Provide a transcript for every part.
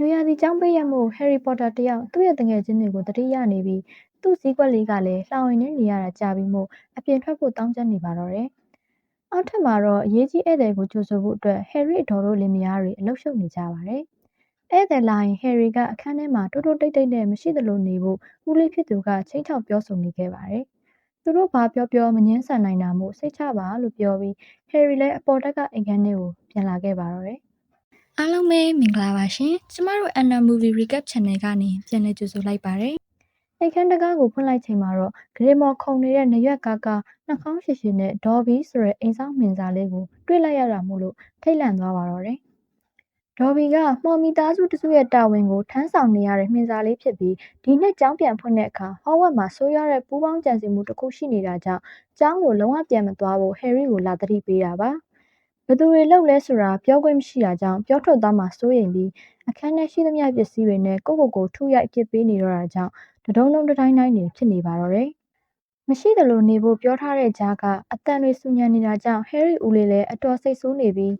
နွေရာသီကျောင်းပိတ်ရက်မို့ဟယ်ရီပေါတာတစ်ယောက်သူ့ရဲ့သူငယ်ချင်းတွေကိုသတိရနေပြီးသူ့ဇီးကွက်လေးကလည်းလှောင်အိမ်ထဲနေရတာကြာပြီမို့အပြင်ထွက်ဖို့သောင်းကျန်းနေပါတော့တယ်။အောက်ထပ်မှာတော့အရေးကြီးဧည့်သည်ကိုကြိုဆိုဖို့အတွက်ဟယ်ရီအဒေါ်တို့လင်မယားတွေအလုပ်ရှုပ်နေကြပါတယ်။ဧည့်သည်လာရင်ဟယ်ရီကအခန်းထဲမှာတိုးတိုးတိတ်တိတ်နဲ့မရှိသလိုနေဖို့ဦးလေးဖြစ်သူကချိန်းချောက်ပြောဆိုနေခဲ့ပါတယ်။သူတို့ဘာပြောပြောမငင်းဆန်နိုင်တာမို့စိတ်ချပါလို့ပြောပြီးဟယ်ရီလည်းအပေါ်တက်ကအိမ်ခန်းထဲကိုပြန်လာခဲ့ပါတော့တယ်။ အားလုံးပဲမင်္ဂလာပါရှင်။ကျမတို့ Anna Movie Recap Channel ကနေပြန်လည်ကြိုဆိုလိုက်ပါတယ်။အိမ်ခန်းတကားကိုဖွင့်လိုက်ချိန်မှာတော့ဂရေမော်ခုံနေတဲ့နရွက်ကားကားနှာခေါင်းရှည်ရှည်နဲ့ဒေါ်ဘီဆိုတဲ့အိမ်ဆောင်မင်စားလေးကိုတွေ့လိုက်ရတာမို့လို့ထိတ်လန့်သွားပါတော့တယ်။ဒေါ်ဘီကမှော်မီသားစုတစုရဲ့တာဝန်ကိုထမ်းဆောင်နေရတဲ့မှင်စားလေးဖြစ်ပြီးဒီနှစ်ကျောင်းပြန်ဖွင့်တဲ့အခါဟောဝက်မှာဆိုးရွားတဲ့ပူးပေါင်းကြံစည်မှုတစ်ခုရှိနေတာကြောင့်ကျောင်းကိုလုံးဝပြန်မသွားဖို့ဟယ်ရီကိုလာသတိပေးတာပါ။ ဘသူတွေလောက်လဲဆိုတာပြောခွင့်မရှိတာကြောင့်ပြောထွက်သွားမှစိုးရိမ်ပြီးအခန်းထဲရှိသမျှပစ္စည်းတွေနဲ့ကိုကိုကိုထုရိုက်အပြစ်ပေးနေတော့တာကြောင့်တဒုံလုံးတတိုင်းတိုင်းတွေဖြစ်နေပါတော့တယ်။မရှိသလိုနေဖို့ပြောထားတဲ့ကြားကအတန်တွေစူညံနေတာကြောင့်ဟယ်ရီဦးလေးလည်းအတော်စိတ်ဆိုးနေပြီး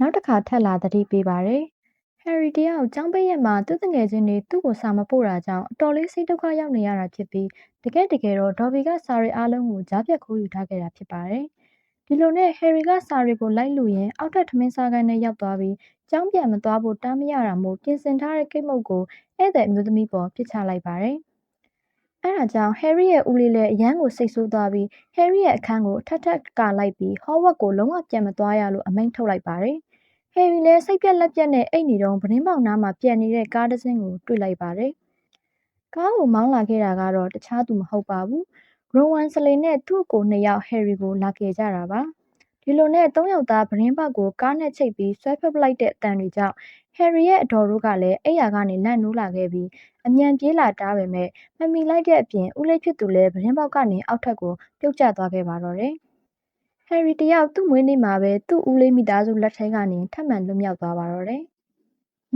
နောက်တစ်ခါထပ်လာသတိပေးပါတယ်။ဟယ်ရီတယောက်ចောင်းပိတ်ရက်မှာသူ့တငယ်ချင်းတွေသူ့ကိုစာမပို့တာကြောင့်အတော်လေးစိတ်ဒုက္ခရောက်နေရတာဖြစ်ပြီးတကယ်တကယ်တော့ဒေါ်ဘီကစာရီအားလုံးကိုကြားပြတ်ခိုးယူထားခဲ့တာဖြစ်ပါတယ်။ ဒီလိုနဲ့ဟယ်ရီကစာရီကိုလိုက်လူရင်အောက်ထပ်ထမင်းစားကိုင်းနဲ့ရောက်သွားပြီးကျောင်းပြန်မသွားဖို့တားမရတာမို့ပြင်ဆင်ထားတဲ့ကိတ်မုတ်ကိုဧည့်သည်အမျိုးသမီးပေါ်ပစ်ချလိုက်ပါတယ်။အဲဒါကြောင့်ဟယ်ရီရဲ့ဦးလေးလည်းအရန်ကိုစိတ်ဆိုးသွားပြီးဟယ်ရီရဲ့အခန်းကိုထပ်ထပ်ကာလိုက်ပြီးဟောဝက်ကိုလုံးဝပြန်မသွားရလို့အမိန့်ထုတ်လိုက်ပါတယ်။ဟယ်ရီလည်းစိတ်ပြက်လက်ပြက်နဲ့အိတ်နေတော့ဗနင်းပေါက်နားမှာပြန်နေတဲ့ကားတစ်စင်းကိုတွေ့လိုက်ပါတယ်။ကားကိုမောင်းလာခဲ့တာကတော့တခြားသူမဟုတ်ပါဘူး။ ရိုဝန်စလေနဲ့သူ့ကိုနှစ်ယောက် ဟယ်ရီကို လာခဲ့ကြတာပါ။ဒီလိုနဲ့ သုံးယောက်သား ပြတင်းပေါက်ကို ကားနဲ့ချိတ်ပြီး ဆွဲဖက်ပလိုက်တဲ့အတန်တွေကြောင့် ဟယ်ရီရဲ့အတော်တို့ကလည်း အိယာကနေ လန့်နိုးလာခဲ့ပြီး အမြန်ပြေးလာတားပေမဲ့မမီလိုက်တဲ့အပြင် ဦးလေးဖြစ်သူလည်း ပြတင်းပေါက်ကနေ အောက်ထပ်ကို ပြုတ်ကျသွားခဲ့ပါတော့တယ်။ဟယ်ရီတယောက် သူ့မွေးနေ့မှာပဲ သူ့ဦးလေးမိသားစုလက်ထဲကနေ ထပ်မံလွတ်မြောက်သွားပါတော့တယ်။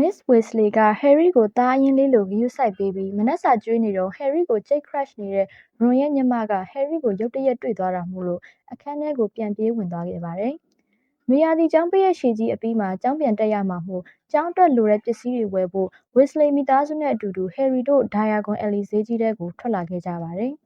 Miss Weasley က Harry ကိုသားအရင်းလေးလိုဂရုစိုက်ပေးပြီးမနက်စာကျွေးနေတော့ Harry ကိုကြိတ် crush နေတဲ့ Ron ရဲ့ညီမက Harry ကိုရုတ်တရက်တွေ့သွားတာမို့လို့အခန်းထဲကိုပြန်ပြေးဝင်သွားခဲ့ပါတယ်။နွေရာသီကျောင်းပိတ်ရက်ရှည်ကြီးအပြီးမှာကျောင်းပြန်တက်ရမှာမို့ကျောင်းအတွက်လိုတဲ့ပစ္စည်းတွေဝယ်ဖို့ Weasley မိသားစုနဲ့အတူတူ Harry တို့ Diagon Alley ဈေးကြီးထဲကိုထွက်လာခဲ့ကြပါတယ်။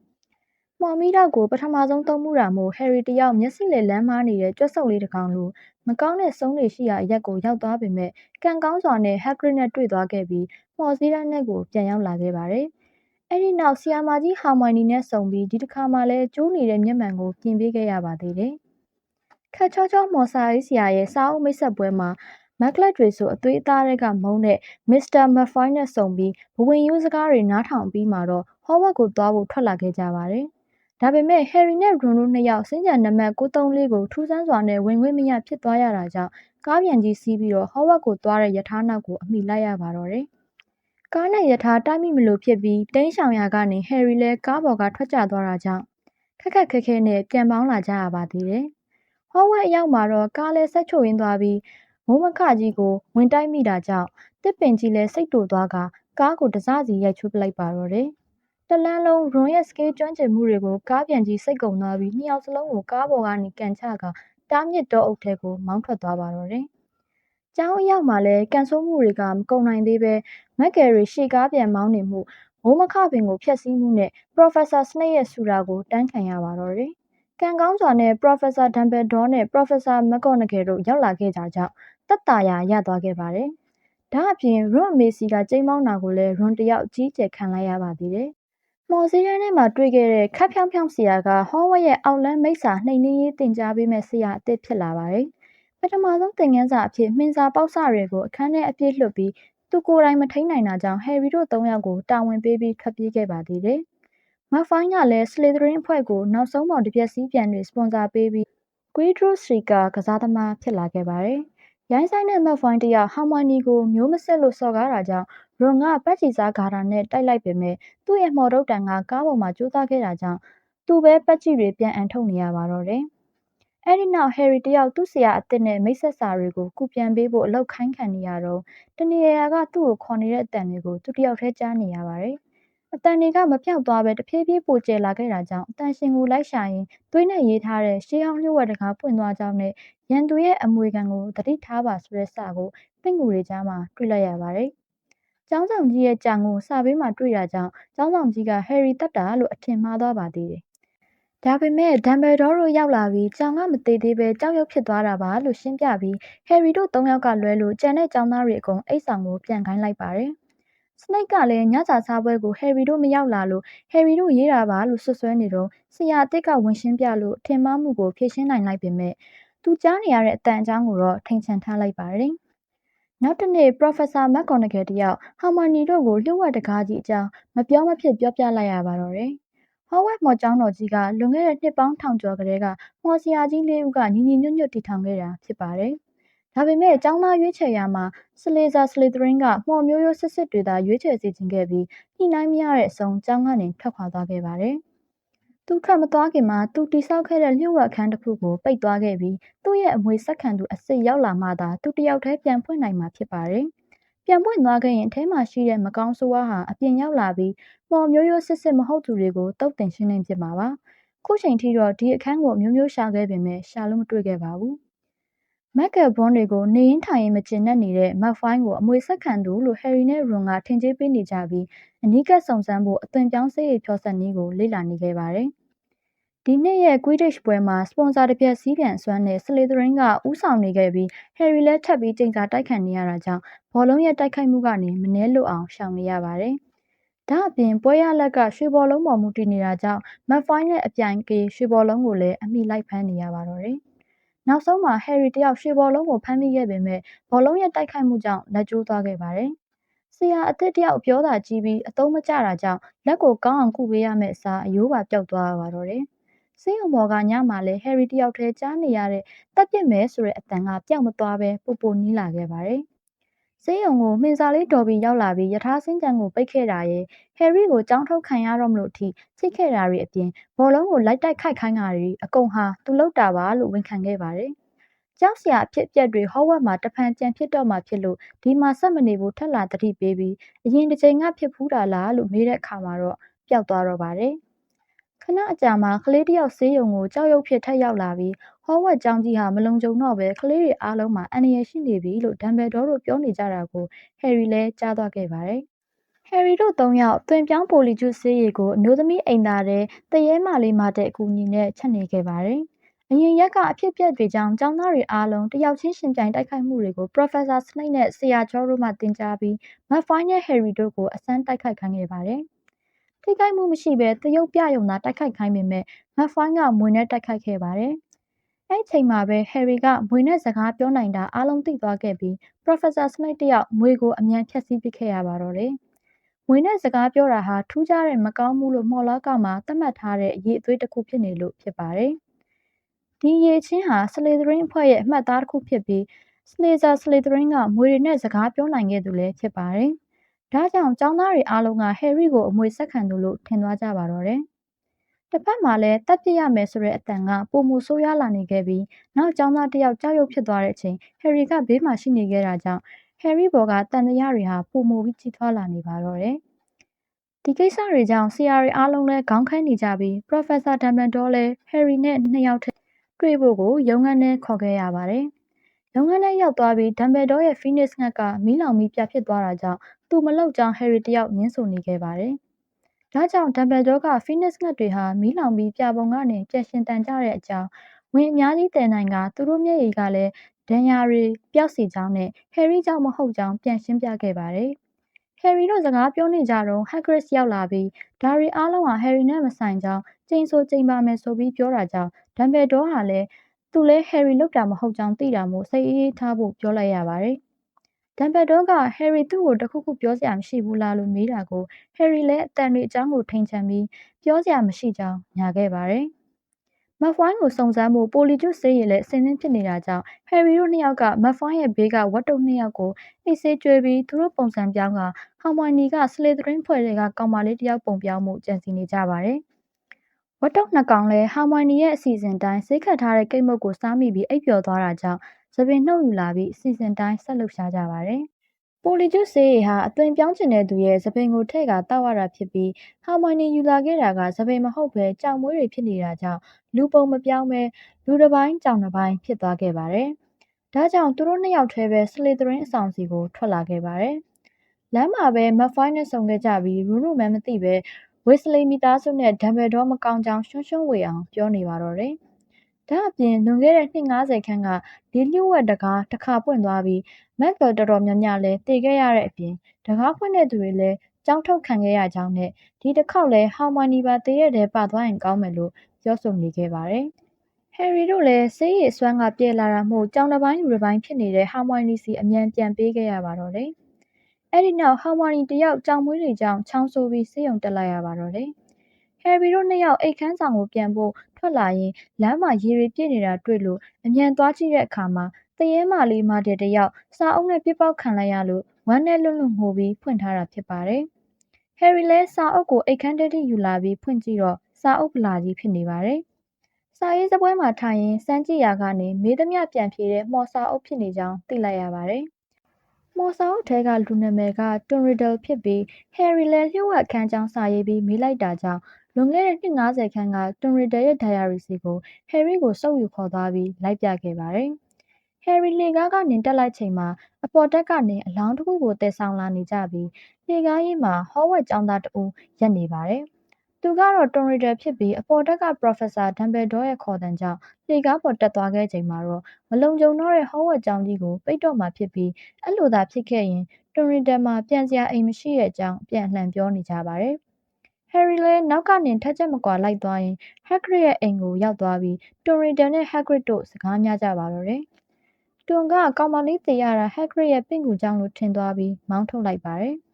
မှောင်မီးတောက်ကို ပထမဆုံးသုံးမှုတာမို့ Harry တယောက် မျက်စိလည်လန်းမားနေတဲ့ ကြွက်စုပ်လေးတစ်ကောင်လို မကောင်းတဲ့ဆုံးတွေရှိရာအရက်ကို ရောက်သွားပေမဲ့ကံကောင်းစွာနဲ့ Hagrid နဲ့ တွေ့သွားခဲ့ပြီး မော်စည်းတန်းနဲ့ကို ပြန်ရောက်လာခဲ့ပါတယ်။အဲ့ဒီနောက်ဆီယာမာကြီးဟာမိုင်နီနဲ့ဆုံပြီး ဒီတစ်ခါမှလည်း ကျိုးနေတဲ့ မျက်မှန်ကို ပြင်ပေးခဲ့ရပါသေးတယ်။ခက်ချောချော မော်စာရေးဆရာရဲ့ စာအုပ်မိတ်ဆက်ပွဲမှာ မက်ကလတ်တွေဆို အသွေးအသားတွေကမုန်းတဲ့ မစ္စတာ မက်ဖိုင်းနဲ့ဆုံပြီး ဘဝင်ယူစကားတွေ နားထောင်ပြီးမှတော့ ဟောဝက်ကိုသွားဖို့ ထွက်လာခဲ့ကြပါတယ်။ ဒါပေမဲ့ဟယ်ရီနဲ့ရွန်တို့နှစ်ယောက်စင်ကြံနံပါတ်934ကိုထူးဆန်းစွာနဲ့ဝင်ခွင့်မရဖြစ်သွားရတာကြောင့်ကားပြန်ကြီးစီးပြီးတော့ဟောဝက်ကိုသွားတဲ့ယထာနောက်ကိုအမိလိုက်ရပါတော့တယ်။ကားနဲ့ယထာတိုက်မိမလို့ဖြစ်ပြီးတင်းဆောင်ရာကနေဟယ်ရီလည်းကားပေါ်ကထွက်ကျသွားတာကြောင့်ခက်ခက်ခဲခဲနဲ့ပြန်ပေါင်းလာကြရပါသေးတယ်။ဟောဝက်အရောက်မှာတော့ကားလည်းဆက်ချိုရင်းသွားပြီးမိုးမခကြီးကိုဝင်တိုက်မိတာကြောင့်တစ်ပင်ကြီးလည်းစိတ်တူသွားကကားကိုတစစီရိုက်ချိုးပလိုက်ပါတော့တယ်။ တလန်းလုံးရွန်ရဲ့စကေးကျွမ်းကျင်မှုတွေကို ကားပြန်ကြီးစိတ်ကုံသွားပြီး နှစ်ယောက်စလုံးကိုကားပေါ်ကနေကန်ချကတားမြစ်တောအုပ်ထဲကို မောင်းထွက်သွားပါတော့တယ်။ကျောင်းအရောက်မှာလည်းကန်ဆိုးမှုတွေကမကုန်နိုင်သေးပဲမက်ကယ်ရီရှေကားပြန်မောင်းနေမှုမိုးမခပင်ကိုဖျက်ဆီးမှုနဲ့ Professor Snape ရဲ့ဆူတာကိုတန်းခံရပါတော့တယ်။ကံကောင်းစွာနဲ့ Professor Dumbledore နဲ့ Professor McGonagall တို့ရောက်လာခဲ့ကြကြောင့်သက်သာရာရသွားခဲ့ပါတယ်။ဒါအပြင် Ron အမေစီကကြိမ်းမောင်းတာကိုလည်း Ron တယောက်ကြီးကျယ်ခံလိုက်ရပါသေးတယ်။ မော်စည်းတန်းထဲမှာတွေ့ခဲ့တဲ့ခပ်ဖြောင်းဖြောင်းဆရာကဟောဝက်ရဲ့အောက်လန်းမိတ်စာနှိမ်နင်းရေးတင် जा ပေးမဲ့ဆရာအစ်စ်ဖြစ်လာပါတယ်။ပထမဆုံးသင်ခန်းစာအဖြစ်မှင်စာပေါက်စတွေကိုအခန်းထဲအပြည့်လွှတ်ပြီးသူကိုယ်တိုင်မထိန်နိုင်တာကြောင့်ဟယ်ရီတို့၃ယောက်ကိုတာဝန်ပေးပြီးထွက်ပြေးခဲ့ပါသေးတယ်။မက်ဖိုင်းကလည်းစလီသရင်းအဖွဲ့ကိုနောက်ဆုံးပေါ်တစ်ပြက်စီးပြန်တွေစပွန်ဆာပေးပြီးကွီဒရိုစရီကာကစားသမားဖြစ်လာခဲ့ပါတယ်။ရိုင်းဆိုင်တဲ့မက်ဖိုင်းတယောက်ဟာမိုနီကိုမျိုးမစစ်လို့စော်ကားတာကြောင့် ရွန်ကပတ်ချီစားဂါတာနဲ့တိုက်လိုက်ပေမဲ့သူ့ရဲ့မော်ဒုတ်တန်ကကားပေါ်မှာကျိုးသားခဲ့တာကြောင့်သူပဲပတ်ချီတွေပြန်အန်ထုတ်နေရပါတော့တယ်။အဲဒီနောက်ဟယ်ရီတယောက်သူ့ဆရာအစ်စ်နဲ့မိတ်ဆက်စာတွေကိုကူပြန်ပေးဖို့အလောက်ခိုင်းခံနေရတော့တနေရာကသူ့ကိုခေါ်နေတဲ့အတန်တွေကိုသူတယောက်တည်းကြားနေရပါတယ်။အတန်တွေကမပြောက်သွားပဲတဖြည်းဖြည်းပိုကျလာခဲ့တာကြောင့်အတန်ရှင်ကိုလိုက်ရှာရင်သွေးနဲ့ရေးထားတဲ့ရှေးဟောင်းလျှို့ဝှက်တကားပွင့်သွားကြောင်းနဲ့ရန်သူရဲ့အမွေခံကိုသတိထားပါဆိုတဲ့စာကိုပင့်ကူတွေကြားမှာတွေ့လိုက်ရပါတယ် ကျောင်းဆောင်ကြီးရဲ့ကြောင်ကိုစာဘေးမှာတွေ့တာကြောင့်ကျောင်းဆောင်ကြီးကဟယ်ရီတတ်တာလို့အထင်မှားသွားပါသေးတယ်။ဒါပေမဲ့ဒမ်ဘယ်ဒေါတို့ရောက်လာပြီးကြောင်ကမသေးသေးပဲကြောက်ရွံ့ဖြစ်သွားတာပါလို့ရှင်းပြပြီးဟယ်ရီတို့သုံးယောက်ကလွဲလို့ကျန်တဲ့ကျောင်းသားတွေအကုန်အိတ်ဆောင်ကိုပြန်ခိုင်းလိုက်ပါတယ်။စနိတ်ကလည်းညစာစားပွဲကိုဟယ်ရီတို့မရောက်လာလို့ဟယ်ရီတို့ရေးတာပါလို့ဆွဆွဲနေတော့ဆရာအစ်စ်ကဝင်ရှင်းပြလို့ထင်မှားမှုကိုဖြေရှင်းနိုင်လိုက်ပေမဲ့သူကြားနေရတဲ့အတန်အကြောင်းကိုတော့ထိန်ချန်ထားလိုက်ပါတယ်။ နောက်တစ်နေ့ Professor McGonagall တယောက် Hermione တို့ကိုလျှို့ဝှက်တကားကြီးအကြောင်းမပြောမဖြစ်ပြောပြလိုက်ရပါတော့တယ်။ Hogwarts မော်ကျောင်းတော်ကြီးကလွန်ခဲ့တဲ့နှစ်ပေါင်းထောင်ကျော်ကတည်းက မော်ဆရာကြီးလေးဦးကညီညီညွတ်ညွတ်တည်ထောင်ခဲ့တာဖြစ်ပါတယ်။ဒါပေမဲ့ကျောင်းသားရွေးချယ်ရာမှာ Salazar Slytherin ကမော်မျိုးရိုးစစ်စစ်တွေသာရွေးချယ်စေချင်ခဲ့ပြီးညှိနှိုင်းမရတဲ့အဆုံးကျောင်းကနေထွက်ခွာသွားခဲ့ပါတယ်။ သူထွက်မသွားခင်မှာသူတည်ဆောက်ခဲ့တဲ့လျှို့ဝှက်အခန်းတစ်ခုကိုပိတ်သွားခဲ့ပြီးသူ့ရဲ့အမွေဆက်ခံသူအစ်စ်ရောက်လာမှသာသူတယောက်တည်းပြန်ဖွင့်နိုင်မှာဖြစ်ပါတယ်။ပြန်ပွင့်သွားခဲ့ရင်အထဲမှာရှိတဲ့မကောင်းဆိုးဝါးဟာအပြင်ရောက်လာပြီးမော်မျိုးရိုးစစ်စစ်မဟုတ်သူတွေကိုတုတ်တင်ရှင်းလင်းပြမှာပါ။ခုချိန်ထိတော့ဒီအခန်းကိုမျိုးမျိုးရှာခဲ့ပေမဲ့ရှာလို့မတွေ့ခဲ့ပါဘူး။မက်ကယ်ဘွန်းတွေကိုနေရင်ထိုင်ရင်မကျင်တတ်နေတဲ့မက်ဖိုင်းကိုအမွေဆက်ခံသူလို့ဟယ်ရီနဲ့ရွန်ကထင်ကြေးပေးနေကြပြီးအနီးကပ်စုံစမ်းဖို့အသွင်ပြောင်းစေးရဖြောဆက်နည်းကိုလေ့လာနေခဲ့ပါတယ်။ ဒီနှစ်ရဲ့ Quidditch ပွဲမှာ စပွန်ဆာတစ်ပြက်စီးပြန်စွမ်းတဲ့ Slytherin က ဦးဆောင်နေခဲ့ပြီး Harry လည်း ထပ်ပြီးကြိမ်စာတိုက်ခံနေရတာကြောင့် ဘောလုံးရဲ့ တိုက်ခိုက်မှုကနေ မနှဲလွတ်အောင် ရှောင်နေရပါတယ်။ဒါအပြင် ပွဲရလက်က ရွှေဘောလုံးပေါ် မူတည်နေတာကြောင့် Malfoy နဲ့ အပြိုင်ကေ ရွှေဘောလုံးကိုလည်း အမိလိုက်ဖမ်းနေရပါတော့တယ်။နောက်ဆုံးမှာ Harry တယောက် ရွှေဘောလုံးကို ဖမ်းမိခဲ့ပေမဲ့ဘောလုံးရဲ့ တိုက်ခိုက်မှုကြောင့် လက်ကျိုးသွားခဲ့ပါတယ်။ဆရာအသစ်တယောက်ပြောတာကြီးပြီး အသုံးမကျတာကြောင့် လက်ကို ကောင်းအောင်ကုပေးရမယ့်အစားအယိုးပါ ပျောက်သွားပါတော့တယ်။ ဆေးရုံပေါ်ကညမှာလည်းဟယ်ရီတယောက်တည်းကြားနေရတဲ့တက်ပစ်မယ်ဆိုတဲ့အတန်ကပျောက်မသွားပဲပိုပိုနီးလာခဲ့ပါတယ်။ဆေးရုံကိုမှင်စာလေးတော်ပြီးရောက်လာပြီးယထာစင်းကြံကိုပိတ်ခဲ့တာရဲ့ဟယ်ရီကိုကြောင်းထုတ်ခံရတော့မလို့အထိချိတ်ခဲ့တာတွေအပြင်ဘောလုံးကိုလိုက်တိုက်ခိုက်ခိုင်းတာတွေအကုန်ဟာသူလောက်တာပါလို့ဝန်ခံခဲ့ပါတယ်။ကြောက်စရာအဖြစ်အပျက်တွေဟောဝက်မှာတဖန်ကြံဖြစ်တော့မှဖြစ်လို့ဒီမှာဆက်မနေဘူးထက်လာတတိပေးပြီးအရင်တစ်ချိန်ကဖြစ်ဖူးတာလားလို့မေးတဲ့အခါမှာတော့ပျောက်သွားတော့ပါတယ်။ ခဏအကြာမှာကလေးတယောက်ဆေးရုံကိုကြောက်ရွံ့ဖြစ်ထက်ရောက်လာပြီးဟောဝက်ကျောင်းကြီးဟာမလုံခြုံတော့ပဲကလေးတွေအားလုံးမှာအန္တရာယ်ရှိနေပြီလို့ဒမ်ဘယ်ဒေါတို့ပြောနေကြတာကိုဟယ်ရီလည်းကြားသွားခဲ့ပါတယ်။ဟယ်ရီတို့သုံးယောက်သွင်ပြောင်းပိုလီဂျူဆေးရည်ကိုအမျိုးသမီးအိမ်သားတဲ့တရဲမလေးမတဲ့အကူအညီနဲ့ချက်နေခဲ့ပါတယ်။အရင်ရက်ကအဖြစ်ပြက်တွေကြောင့်ကျောင်းသားတွေအားလုံးတယောက်ချင်းရှင်ပြိုင်တိုက်ခိုက်မှုတွေကို Professor Snape နဲ့ဆရာကျော်တို့မှသင်ကြားပြီး Malfoy နဲ့ Harry တို့ကိုအစမ်းတိုက်ခိုက်ခိုင်းခဲ့ပါတယ်။ ထိခိုက်မှုမရှိဘဲသရုပ်ပြရုံသာတိုက်ခိုက်ခိုင်းပေမဲ့မက်ဖိုင်းကမွေနဲ့တိုက်ခိုက်ခဲ့ပါတယ်။အဲ့ချိန်မှာပဲဟယ်ရီကမွေနဲ့စကားပြောနိုင်တာအားလုံးသိသွားခဲ့ပြီး Professor Snape တယောက်မွေကိုအမြန်ဖျက်ဆီးပစ်ခဲ့ရပါတော့တယ်။မွေနဲ့စကားပြောတာဟာထူးခြားတဲ့မကောင်းမှုလို့မော်လောကမှာသတ်မှတ်ထားတဲ့အရေးအသွေးတစ်ခုဖြစ်နေလို့ဖြစ်ပါတယ်။ဒီရေချင်းဟာ Slytherin အဖွဲ့ရဲ့အမှတ်အသားတစ်ခုဖြစ်ပြီး Salazar Slytherin ကမွေတွေနဲ့စကားပြောနိုင်ခဲ့သူလည်းဖြစ်ပါတယ်။ ဒါကြောင့်ကျောင်းသားတွေအားလုံးကဟယ်ရီကိုအမွေဆက်ခံသူလို့ထင်သွားကြပါတော့တယ်။တစ်ဖက်မှာလည်းတက်ပြစ်ရမယ်ဆိုတဲ့အတန်ကပုံမဆိုးရလာနေခဲ့ပြီးနောက်ကျောင်းသားတစ်ယောက်ကြောက်ရွံ့ဖြစ်သွားတဲ့အချိန်ဟယ်ရီကဘေးမှာရှိနေခဲ့တာကြောင့်ဟယ်ရီဘော်ကတန်တရားတွေဟာပုံမပြီးကြီးထွားလာနေပါတော့တယ်။ဒီကိစ္စတွေကြောင့်ဆရာတွေအားလုံးလည်းခေါင်းခိုင်းနေကြပြီး Professor Dumbledore လည်း Harry နဲ့နှစ်ယောက်ထဲတွေ့ဖို့ကိုရုံးခန်းထဲခေါ်ခဲ့ရပါတယ်။ ရုံးခန်းထဲရောက်သွားပြီး Dumbledore ရဲ့ Phoenix ငှက်က မီးလောင်ပြီးပြဖြစ်သွားတာကြောင့် သူမလုပ်ကြောင်း ဟယ်ရီတယောက်ငင်းဆိုနေခဲ့ပါတယ်။ဒါကြောင့် ဒမ်ဘယ်ဒေါကဖီနစ်ငှက်တွေဟာ မီးလောင်ပြီး ပြပုံကနေ ပြက်ရှင်တန်ကြတဲ့အကြောင်းဝင်အများကြီးတည်နိုင်ကသူတို့မျက်ရည်ကလည်း ဒဏ်ရာတွေပျောက်စီကြောင်းနဲ့ ဟယ်ရီကြောင့်မဟုတ်ကြောင်း ပြန်ရှင်းပြခဲ့ပါတယ်။ဟယ်ရီတို့ စကားပြောနေကြတော့ဟက်ဂရစ်ရောက်လာပြီး ဒါရီအားလုံးဟာ ဟယ်ရီနဲ့ မဆိုင်ကြောင်းချိန်ဆိုချိန်ပါမယ်ဆိုပြီး ပြောတာကြောင့် ဒမ်ဘယ်ဒေါဟာလည်း သူလည်းဟယ်ရီလောက်တာမဟုတ်ကြောင်းသိတာမို့စိတ်အေးထားဖို့ပြောလိုက်ရပါတယ်။ဒမ်ဘယ်ဒေါကဟယ်ရီသူ့ကိုတခုခုပြောစရာမရှိဘူးလားလို့မေးတာကိုဟယ်ရီလည်းအတန်တွေအကြောင်းကိုထိန်ချန်ပြီးပြောစရာမရှိကြောင်းညာခဲ့ပါတယ်။မက်ဖွိုင်းကိုစုံစမ်းဖို့ပိုလီကျွတ်ဆေးရည်လည်းအစင်းသင်းဖြစ်နေတာကြောင့်ဟယ်ရီတို့နှစ်ယောက်ကမက်ဖွိုင်းရဲ့ဘေးကဝတ်တုပ်နှစ်ယောက်ကိုအိတ်ဆေးကျွေးပြီးသူတို့ပုံစံပြောင်းကဟောင်မိုင်နီကစလေသရင်းဖွဲ့တွေကကောင်မလေးတယောက်ပုံပြောင်းမှုကြံစီနေကြပါတယ်။ ဝတ်တုပ်နှစ်ကောင်လည်းဟောင်မိုင်နီရဲ့အစီအစဉ်တိုင်းစိတ်ခတ်ထားတဲ့ကိတ်မုတ်ကိုစားမိပြီးအိပ်ပျော်သွားတာကြောင့်သပင်နှုတ်ယူလာပြီးအစီအစဉ်တိုင်းဆက်လုပ်ရှားကြပါတယ်။ပိုလီဂျွတ်ဆေးရည်ဟာအသွင်ပြောင်းကျင်တဲ့သူရဲ့သပင်ကိုထည့်ကာတောက်ရတာဖြစ်ပြီးဟာမိုနီယူလာခဲ့တာကသပင်မဟုတ်ပဲကြောင်မွေးတွေဖြစ်နေတာကြောင့်လူပုံမပြောင်းပဲလူတစ်ပိုင်းကြောင်တစ်ပိုင်းဖြစ်သွားခဲ့ပါတယ်။ဒါကြောင့်သူတို့နှစ်ယောက်တည်းပဲစလီသရင်းအဆောင်စီကိုထွက်လာခဲ့ပါတယ်။လမ်းမှာပဲမက်ဖိုင်းနဲ့ဆုံခဲ့ကြပြီးရူးရူမဲမသိပဲ ဝစ်စလီမိသားစုနဲ့ဒမ်ဘယ်ဒေါမကောင်းကြောင်ရှွန်းရှွန်းဝေအောင်ပြောနေပါတော့တယ်။ဒါအပြင်လွန်ခဲ့တဲ့နှစ်90ခန်းကဒီလျှို့ဝှက်တကားတစ်ခါပွင့်သွားပြီးမက်ကယ်တော်တော်များများလည်းတည်ခဲ့ရတဲ့အပြင်တကားဖွင့်တဲ့သူတွေလည်းကြောင်းထုတ်ခံခဲ့ရကြောင်းနဲ့ဒီတစ်ခေါက်လည်းဟောင်မိုနီပါတည်ရတဲ့ပသွားရင်ကောင်းမယ်လို့ပြောဆိုနေခဲ့ပါတယ်။ဟယ်ရီတို့လည်းဆေးရည်စွမ်းကပြေလာတာမို့ကြောင်တစ်ပိုင်းလူတစ်ပိုင်းဖြစ်နေတဲ့ဟာမိုနီစီအမြန်ပြန်ပေးခဲ့ရပါတော့တယ်။ အဲ့ဒီနောက်ဟာမိုနီတယောက်ကြောင်မွေးတွေကြောင့်ချောင်းဆိုးပြီးဆေးရုံတက်လိုက်ရပါတော့တယ်။ဟယ်ရီတို့နှစ်ယောက်အိတ်ခမ်းဆောင်ကိုပြန်ဖို့ထွက်လာရင်လမ်းမှာရေတွေပြည့်နေတာတွေ့လို့အမြန်သွားကြည့်တဲ့အခါမှာတရေမာလေးမတဲ့တယောက်စာအုပ်နဲ့ပြစ်ပေါက်ခံလိုက်ရလို့ဝမ်းနဲ့လွတ်လွတ်ငိုပြီးဖွင့်ထားတာဖြစ်ပါတယ်။ဟယ်ရီလည်းစာအုပ်ကိုအိတ်ခမ်းတဲတိယူလာပြီးဖွင့်ကြည့်တော့စာအုပ်ပလာကြီးဖြစ်နေပါတယ်။စာရေးစပွဲမှာထိုင်ရင်စမ်းကြည့်ရာကနေမေးသမျှပြန်ဖြေတဲ့မော်စာအုပ်ဖြစ်နေကြောင်းသိလိုက်ရပါတယ်။ မော်စာအုပ်ထဲကလူနာမည်ကတွန်ရီဒယ်ဖြစ်ပြီးဟယ်ရီလည်းလျှို့ဝှက်ခန်းကြောင်းစာရေးပြီးမေးလိုက်တာကြောင့်လွန်ခဲ့တဲ့နှစ်90ခန်းကတွန်ရီဒယ်ရဲ့ဒိုင်ယာရီစီကိုဟယ်ရီကိုစုပ်ယူခေါ်သွားပြီးလိုက်ပြခဲ့ပါတယ်။ဟယ်ရီလှေကားကနေတက်လိုက်ချိန်မှာအပေါ်တက်ကနေအလောင်းတစ်ခုကိုတည်ဆောင်လာနေကြပြီးလှေကားကြီးမှာဟောဝက်ကျောင်းသားတဦးရက်နေပါတယ်။ သူကတော့ တွန်ရီဒယ်ဖြစ်ပြီး အပေါ်တက်က Professor Dumbledore ရဲ့ ခေါ်သံကြောင့် လှေကားပေါ်တက်သွားခဲ့ချိန်မှာတော့ မလုံခြုံတော့တဲ့ ဟောဝက်ကျောင်းကြီးကို ပိတ်တော့မှဖြစ်ပြီး အဲ့လိုသာဖြစ်ခဲ့ရင် တွန်ရီဒယ်မှာ ပြန်စရာအိမ်မရှိတဲ့အကြောင်းပြန်လှန်ပြောနေကြပါတယ်။ဟယ်ရီလည်း နောက်ကနေ ထပ်ချက်မကွာလိုက်သွားရင်ဟက်ဂရစ်ရဲ့အိမ်ကို ရောက်သွားပြီး တွန်ရီဒန်နဲ့ ဟက်ဂရစ်တို့ စကားများကြပါတော့တယ်။တွန်က ကောင်မလေးတေရတာ ဟက်ဂရစ်ရဲ့ ပင့်ကူကြောင့်လို့ ထင်သွားပြီး မောင်းထုတ်လိုက်ပါတယ်။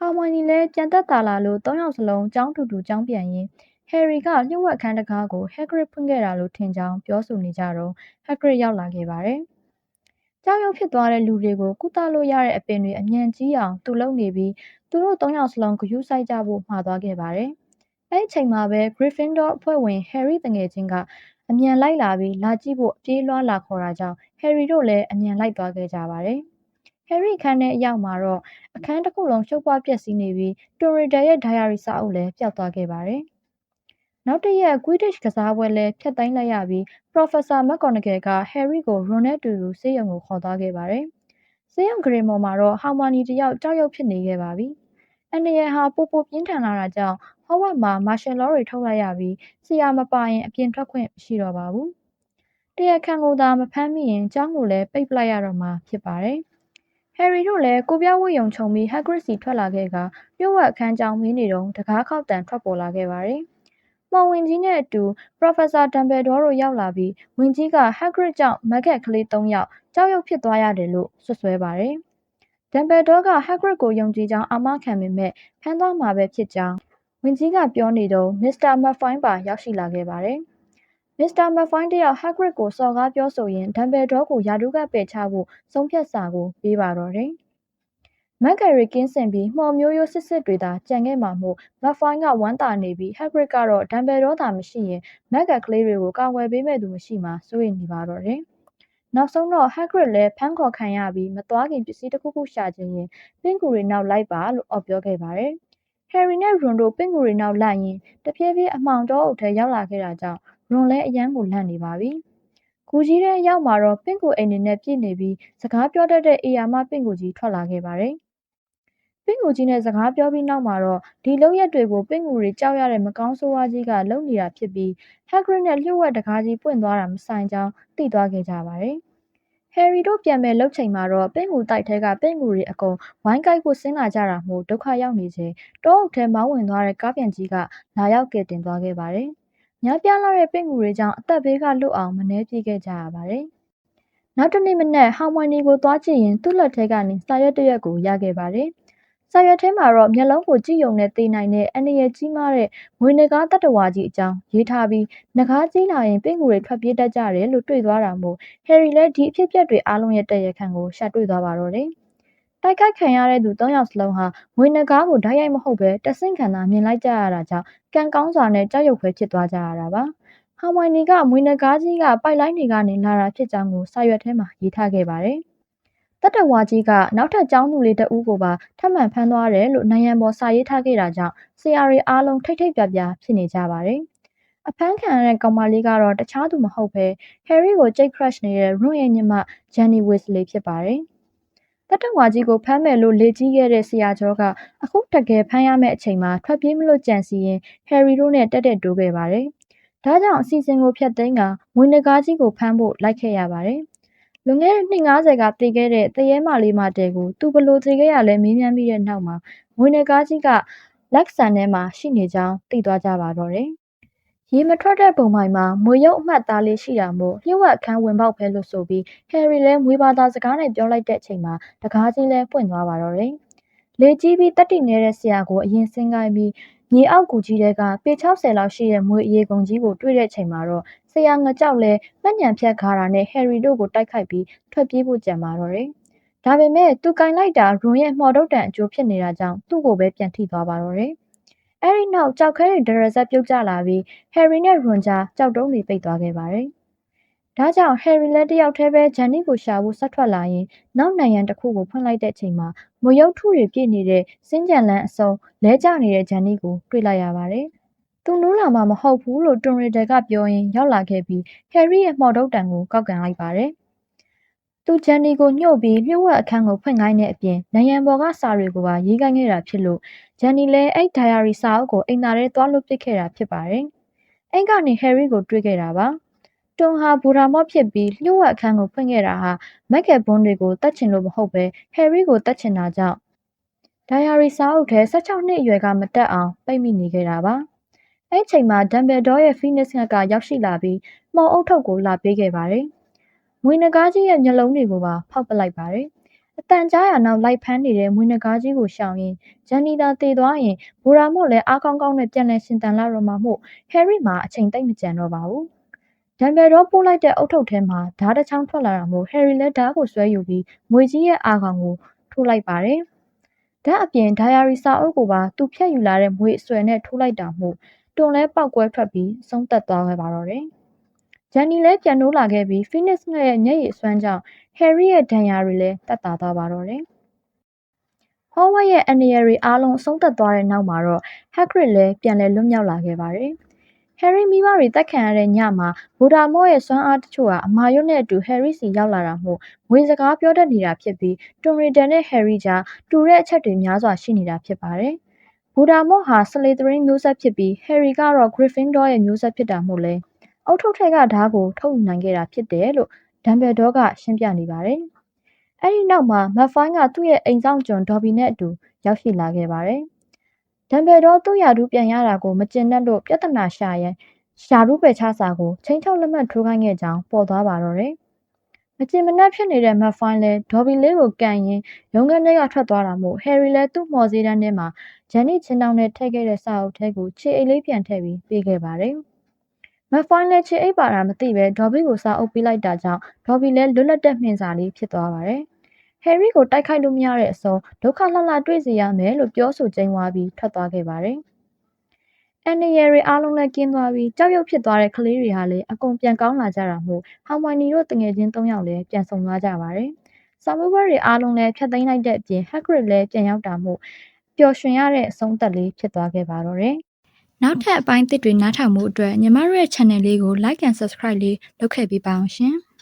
ဟာမိုနီလည်းကြံသက်သာလာလို့သုံးယောက်စလုံးကြောင်းတူတူကြောင်းပြန်ရင်ဟယ်ရီကလျှို့ဝှက်ခန်းတကားကိုဟက်ဂရစ်ဖွင့်ခဲ့တာလို့ထင်ကြောင်းပြောဆိုနေကြတော့ဟက်ဂရစ်ရောက်လာခဲ့ပါတယ်။ကြောက်ရွံ့ဖြစ်သွားတဲ့လူတွေကိုကုသလို့ရတဲ့အပင်တွေအမြန်ကြီးအောင်သူလုပ်နေပြီးသူတို့သုံးယောက်စလုံးဂရုစိုက်ကြဖို့မှာသွားခဲ့ပါတယ်။အဲဒီချိန်မှာပဲ Gryffindor အဖွဲ့ဝင် Harry တငယ်ချင်းကအမြန်လိုက်လာပြီးလာကြည့်ဖို့ပြေးလွှားလာခေါ်တာကြောင့် Harry တို့လည်းအမြန်လိုက်သွားခဲ့ကြပါတယ်။ Harry ခန်းထဲအရောက်မှာတော့အခန်းတစ်ခုလုံးရှုပ်ပွားပျက်စီးနေပြီး Torridor ရဲ့ diary စာအုပ်လည်းပျောက်သွားခဲ့ပါတယ်။နောက်တစ်ရက် Quidditch ကစားပွဲလည်းဖျက်သိမ်းလိုက်ရပြီး Professor McGonagall က Harry ကို Ron နဲ့အတူတူဆေးရုံကိုခေါ်သွားခဲ့ပါတယ်။ဆေးရုံကုတင်ပေါ်မှာတော့ Hermione တစ်ယောက်ကြောက်ရွံ့ဖြစ်နေခဲ့ပါပြီ။အန္တရာယ်ဟာပိုပိုပြင်းထန်လာတာကြောင့် Hogwarts မှာ martial law တွေထုတ်လိုက်ရပြီးဆရာမပါရင်အပြင်ထွက်ခွင့်မရှိတော့ပါဘူး။တရားခံကိုသာမဖမ်းမိရင်ကျောင်းကိုလည်းပိတ်ပလိုက်ရတော့မှာဖြစ်ပါတယ်။ Harry တို့လည်းကိုပြားဝတ်ယုံခြုံပြီး Hagrid စီထွက်လာခဲ့ကလျှို့ဝှက်အခန်းကျောင်းမင်းနေတုန်းတကားခောက်တံထွက်ပေါ်လာခဲ့ပါတယ်။မှောင်ဝင်ကြီးနဲ့အတူ Professor Dumbledore တို့ရောက်လာပြီးဝင်ကြီးက Hagrid ကြောင့်မဂ္ဂက်ကလေး၃ယောက်ကြောက်ရွံ့ဖြစ်သွားရတယ်လို့စွပ်စွဲပါတယ်။ Dumbledore က Hagrid ကိုယုံကြည်ကြောင်းအာမခံပေမဲ့ဖမ်းသွားမှာပဲဖြစ်ကြောင်းဝင်ကြီးကပြောနေတော့ Mr. Malfoy ပါရောက်ရှိလာခဲ့ပါတယ်။ Mr. Malfoy တယောက် Hagrid ကိုစော်ကားပြောဆိုရင် Dumbledore ကိုယာတုကပယ်ချဖို့ဆုံးဖြတ်စာကိုပေးပါတော့တယ်။မက်ဂယ်ရီကင်းစင်ပြီးမှော်မျိုးရိုးစစ်စစ်တွေသာကျန်ခဲ့မှာမို့မက်ဖိုင်းကဝမ်းသာနေပြီးဟက်ဂရစ်ကတော့ဒမ်ဘယ်ဒေါသာမရှိရင်မက်ဂယ်ကလေးတွေကိုကာကွယ်ပေးမဲ့သူမရှိမှစိုးရိမ်နေပါတော့တယ်။နောက်ဆုံးတော့ဟက်ဂရစ်လည်းဖမ်းခေါ်ခံရပြီးမသွားခင်ပစ္စည်းတစ်ခုခုရှာချင်ရင်ပင့်ကူတွေနောက်လိုက်ပါလို့အော်ပြောခဲ့ပါတယ်။ဟယ်ရီနဲ့ရွန်တို့ပင့်ကူတွေနောက်လိုက်ရင်တဖြည်းဖြည်းအမှောင်တောအုပ်ထဲရောက်လာခဲ့တာကြောင့် ရွန်လည်းအယမ်းကိုလန့်နေပါပြီ။ကူကြီးတဲ့ရောက်မှာတော့ပင့်ကူအိမ်နေနဲ့ပြည့်နေပြီးစကားပြောတတ်တဲ့အေယာမပင့်ကူကြီးထွက်လာခဲ့ပါတယ်။ပင့်ကူကြီးနဲ့စကားပြောပြီးနောက်မှာတော့ဒီလုပ်ရက်တွေကိုပင့်ကူတွေကြောက်ရတဲ့မကောင်းဆိုးဝါးကြီးကလုပ်နေတာဖြစ်ပြီးဟက်ဂရစ်နဲ့လျှို့ဝှက်တကားကြီးပွင့်သွားတာမဆိုင်ကြောင်းသိသွားခဲ့ကြပါတယ်။ဟယ်ရီတို့ပြန်မဲ့လှုပ်ချိန်မှာတော့ပင့်ကူတိုက်ထဲကပင့်ကူတွေအကုန်ဝိုင်းကိုက်ဖို့ဆင်းလာကြတာမို့ဒုက္ခရောက်နေချိန်တောအုပ်ထဲမောင်းဝင်သွားတဲ့ကားပြန်ကြီးကလာရောက်ကယ်တင်သွားခဲ့ပါတယ်။ ညပြလာတဲ့ပင့်ကူတွေကြောင့်အသက်ဘေးကလွတ်အောင်မနှဲပြေးခဲ့ကြရပါတယ်။နောက်တနေ့မနက်ဟောင်မွန်နီကိုသွားကြည့်ရင်သူ့လက်ထဲကနေစာရွက်တစ်ရွက်ကိုရခဲ့ပါတယ်။စာရွက်ထဲမှာတော့မျက်လုံးကိုကြည့်ယုံနဲ့သေနိုင်တဲ့အန္တရာယ်ကြီးမားတဲ့ငွေနဂါးတတ္တဝါကြီးအကြောင်းရေးထားပြီးနဂါးကြီးလာရင်ပင့်ကူတွေထွက်ပြေးတတ်ကြတယ်လို့တွေ့သွားတာမို့ဟယ်ရီလည်းဒီအဖြစ်အပျက်တွေအားလုံးရဲ့တည့်ရခံကိုရှာတွေ့သွားပါတော့တယ်။ တိုက်ခိုက်ခံရတဲ့သူ၃ယောက်စလုံးဟာငွေနဂါးကိုဓာတ်ရိုက်မဟုတ်ပဲတဆင့်ခံသာမြင်လိုက်ကြရတာကြောင့်ကံကောင်းစွာနဲ့ကြောက်ရွံ့ဖွယ်ဖြစ်သွားကြရတာပါ။ဟောင်ဝိုင်နီကမွေနဂါးကြီးကပိုက်လိုင်းတွေကနေလာတာဖြစ်ကြောင်းကိုစာရွက်ထဲမှာရေးထားခဲ့ပါတယ်။တတဝါကြီးကနောက်ထပ်ကျောင်းသူလေးတဦးကိုပါထပ်မံဖမ်းသွားတယ်လို့နိုင်ရန်ပေါ်စာရေးထားခဲ့တာကြောင့်ဆရာတွေအားလုံးထိတ်ထိတ်ပြပြဖြစ်နေကြပါတယ်။အဖမ်းခံရတဲ့ကောင်မလေးကတော့တခြားသူမဟုတ်ပဲ Harry ကိုကြိတ် crush နေတဲ့ Ron ရဲ့ညီမ Jenny Weasley ဖြစ်ပါတယ် တတဝါကြီးကိုဖမ်းမယ်လို့လေကြီးခဲ့တဲ့ဆရာကျော်ကအခုတကယ်ဖမ်းရမယ့်အချိန်မှာထွက်ပြေးမလို့ကြံစီရင်ဟယ်ရီတို့နဲ့တက်တက်တိုးခဲ့ပါတယ်။ဒါကြောင့်အစီအစဉ်ကိုဖျက်သိမ်းကငွေနဂါးကြီးကိုဖမ်းဖို့လိုက်ခဲ့ရပါတယ်။လွန်ခဲ့တဲ့နှစ်90ကတည်ခဲ့တဲ့တရေမလေးမတဲကိုသူဘလို့တည်ခဲ့ရလဲမေးမြန်းပြီးတဲ့နောက်မှာငွေနဂါးကြီးကလက်ဆန်ထဲမှာရှိနေကြောင်းသိသွားကြပါတော့တယ်။ ရေမထွက်တဲ့ပုံမိုင်မှာမွေရုပ်အမှတ်သားလေးရှိတာမို့လျှို့ဝှက်အခန်းဝင်ပေါက်ပဲလို့ဆိုပြီးဟယ်ရီလည်းမွေဘာသာစကားနဲ့ပြောလိုက်တဲ့အချိန်မှာတကားကြီးလည်းပွင့်သွားပါတော့တယ်။လေကြီးပြီးတက်တိနေတဲ့ဆရာကိုအရင်ဆင်းကိုင်းပြီးမြေအောက်ကူကြီးတဲကပေ60လောက်ရှိတဲ့မွေအရေကုန်ကြီးကိုတွေ့တဲ့အချိန်မှာတော့ဆရာငကြောက်လဲမှတ်ညံဖြတ်ခါတာနဲ့ဟယ်ရီတို့ကိုတိုက်ခိုက်ပြီးထွက်ပြေးဖို့ကြံပါတော့တယ်။ဒါပေမဲ့သူကင်လိုက်တာရွန်ရဲ့မော်ဒုတ်တန်အကျိုးဖြစ်နေတာကြောင့်သူ့ကိုပဲပြန်ထိသွားပါတော့တယ်။ အဲဒီနောက်ကြောက်ခဲတွေဒရဇက်ပြုတ်ကျလာပြီးဟယ်ရီနဲ့ရွန်ကြားကြောက်တုံးတွေပိတ်သွားခဲ့ပါတယ်။ဒါကြောင့်ဟယ်ရီလက်တယောက်တည်းပဲဂျန်နီကိုရှာဖို့ဆက်ထွက်လာရင်နောက်နိုင်ငံတစ်ခုကိုဖွင့်လိုက်တဲ့အချိန်မှာမွေရုပ်ထုတွေပြည့်နေတဲ့စင်းကြံလန်းအစုံလဲကျနေတဲ့ဂျန်နီကိုတွေ့လိုက်ရပါတယ်။သူနိုးလာမှမဟုတ်ဘူးလို့တွန်ရီဒယ်ကပြောရင်းရောက်လာခဲ့ပြီးဟယ်ရီရဲ့မော်ဒုတ်တန်ကိုကောက်ကန်လိုက်ပါတယ်။သူဂျန်နီကိုညှို့ပြီးလျှို့ဝှက်အခန်းကိုဖွင့်ခိုင်းတဲ့အပြင်နံရံပေါ်ကစာတွေကိုပါရေးခိုင်းခဲ့တာဖြစ်လို့ ဂျန်နီလည်းအဲ့ဒိုင်ယာရီစာအုပ်ကိုအိမ်သာထဲသွားလွှတ်ပစ်ခဲ့တာဖြစ်ပါတယ်။အိမ်ကနေဟယ်ရီကိုတွေ့ခဲ့တာပါ။တွန်ဟာဘူရာမော့ဖြစ်ပြီးလျှို့ဝှက်အခန်းကိုဖွင့်ခဲ့တာဟာမက်ကယ်ဘွန်းတွေကိုတတ်ချင်လို့မဟုတ်ပဲဟယ်ရီကိုတတ်ချင်တာကြောင့်ဒိုင်ယာရီစာအုပ်ထဲ16နှစ်အရွယ်ကမတက်အောင်ပိတ်မိနေခဲ့တာပါ။အဲ့ချိန်မှာဒမ်ဘယ်ဒေါရဲ့ဖီနစ်ငှက်ကရောက်ရှိလာပြီးမှော်အုပ်ထုပ်ကိုလာပေးခဲ့ပါတယ်။မွေနဂါးကြီးရဲ့မျက်လုံးတွေကိုပါဖောက်ပလိုက်ပါတယ်။ အတန်ကြားရနောက်လိုက်ဖမ်းနေတဲ့မွေနဂါးကြီးကိုရှောင်ရင်ဂျန်နီသာတည်သွားရင်ဘူရာမို့လည်းအားကောင်းကောင်းနဲ့ပြန်လည်ရှင်တန်လာတော့မှာမို့ဟယ်ရီမှာအချိန်တိတ်မကြံတော့ပါဘူး။ဒမ်ဘယ်တော့ပို့လိုက်တဲ့အုတ်ထုပ်ထဲမှာဓားတစ်ချောင်းထွက်လာတာမို့ဟယ်ရီလည်းဓားကိုဆွဲယူပြီးမွေကြီးရဲ့အာကောင်ကိုထိုးလိုက်ပါတယ်။ဓာတ်အပြင်ဒိုင်ယာရီစာအုပ်ကိုပါသူဖြတ်ယူလာတဲ့မွေအဆွဲနဲ့ထိုးလိုက်တာမို့တွန်လဲပောက်ကွဲထွက်ပြီးဆုံးသက်သွားခဲ့ပါတော့တယ်။ဂျန်နီလည်းပြန်နိုးလာခဲ့ပြီးဖီနစ်ငှက်ရဲ့မျက်ရည်အစွမ်းကြောင့် ဟယ်ရီရဲ့ဒဏ်ရာတွေလည်းတက်တာသွားပါတော့တယ်။ဟောဝိုက်ရဲ့အနေရတွေအားလုံးအဆုံးသက်သွားတဲ့နောက်မှာတော့ဟက်ဂရစ်လည်းပြန်လည်လွတ်မြောက်လာခဲ့ပါတယ်။ဟယ်ရီမိဘတွေတက်ခံရတဲ့ညမှာဘူဒါမော့ရဲ့စွမ်းအားတချို့ကအမာရွတ်နဲ့အတူဟယ်ရီစီရောက်လာတာမို့ငွေစကားပြောတတ်နေတာဖြစ်ပြီးတွန်ရီဒန်နဲ့ဟယ်ရီကြားတူတဲ့အချက်တွေများစွာရှိနေတာဖြစ်ပါတယ်။ဘူဒါမော့ဟာဆလေသရင်းမျိုးဆက်ဖြစ်ပြီးဟယ်ရီကတော့ဂရစ်ဖင်ဒေါရဲ့မျိုးဆက်ဖြစ်တာမို့လဲအုတ်ထုပ်ထက်ကဓားကိုထုတ်ယူနိုင်ခဲ့တာဖြစ်တယ်လို့ ဒမ်ဘယ်ဒေါကရှင်းပြနေပါတယ်။အဲဒီနောက်မှာမက်ဖိုင်းကသူ့ရဲ့အိမ်ဆောင်ကျွန်ဒေါ်ဘီနဲ့အတူရောက်ရှိလာခဲ့ပါတယ်။ဒမ်ဘယ်ဒေါသူ့ယာဒူးပြန်ရတာကိုမကျင်တတ်လို့ပြဿနာရှာရန်ရှာဒူးပဲချစာကိုချင်းချောက်လက်မှတ်ထိုးခိုင်းခဲ့ကြောင်းပေါ်သွားပါတော့တယ်။မကျင်မနှက်ဖြစ်နေတဲ့မက်ဖိုင်းလဲဒေါ်ဘီလေးကိုကန်ရင်ရုံးခန်းထဲကထွက်သွားတာမို့ဟယ်ရီလဲသူ့မော်စေးတန်းထဲမှာဂျန်နီချင်းတောင်းနဲ့ထည့်ခဲ့တဲ့စာအုပ်ထဲကိုခြေအိတ်လေးပြန်ထည့်ပြီးပေးခဲ့ပါတယ်။ မက်ဖိုင်းလည်းချစ်အိပ်ပါတာမသိပဲဒေါ်ဘီကိုစာအုပ်ပေးလိုက်တာကြောင့်ဒေါ်ဘီလည်းလွတ်လပ်တဲ့မှင်စာလေးဖြစ်သွားပါတယ်။ဟယ်ရီကိုတိုက်ခိုက်လို့မရတဲ့အစုံဒုက္ခလှလှတွေ့စေရမယ်လို့ပြောဆိုကြိမ်းဝါပြီးထွက်သွားခဲ့ပါတယ်။အန်နီယယ်ရီအားလုံးလည်းကင်းသွားပြီးကြောက်ရွံ့ဖြစ်သွားတဲ့ကလေးတွေဟာလည်းအကုန်ပြန်ကောင်းလာကြတာမို့ဟောင်မိုင်နီတို့တငယ်ချင်း၃ယောက်လည်းပြန်ဆုံသွားကြပါတယ်။ဆာမွေးဘတွေအားလုံးလည်းဖျက်သိမ်းလိုက်တဲ့အပြင်ဟက်ဂရစ်လည်းပြန်ရောက်တာမို့ပျော်ရွှင်ရတဲ့အဆုံးသက်လေးဖြစ်သွားခဲ့ပါတော့တယ် နောက်ထပ်အပိုင်းသစ်တွေနားထောင်မှုအတွက်ညီမတို့ရဲ့ channel လေးကို like and subscribe လေးလုပ်ခဲ့ပေးပါအောင်ရှင်။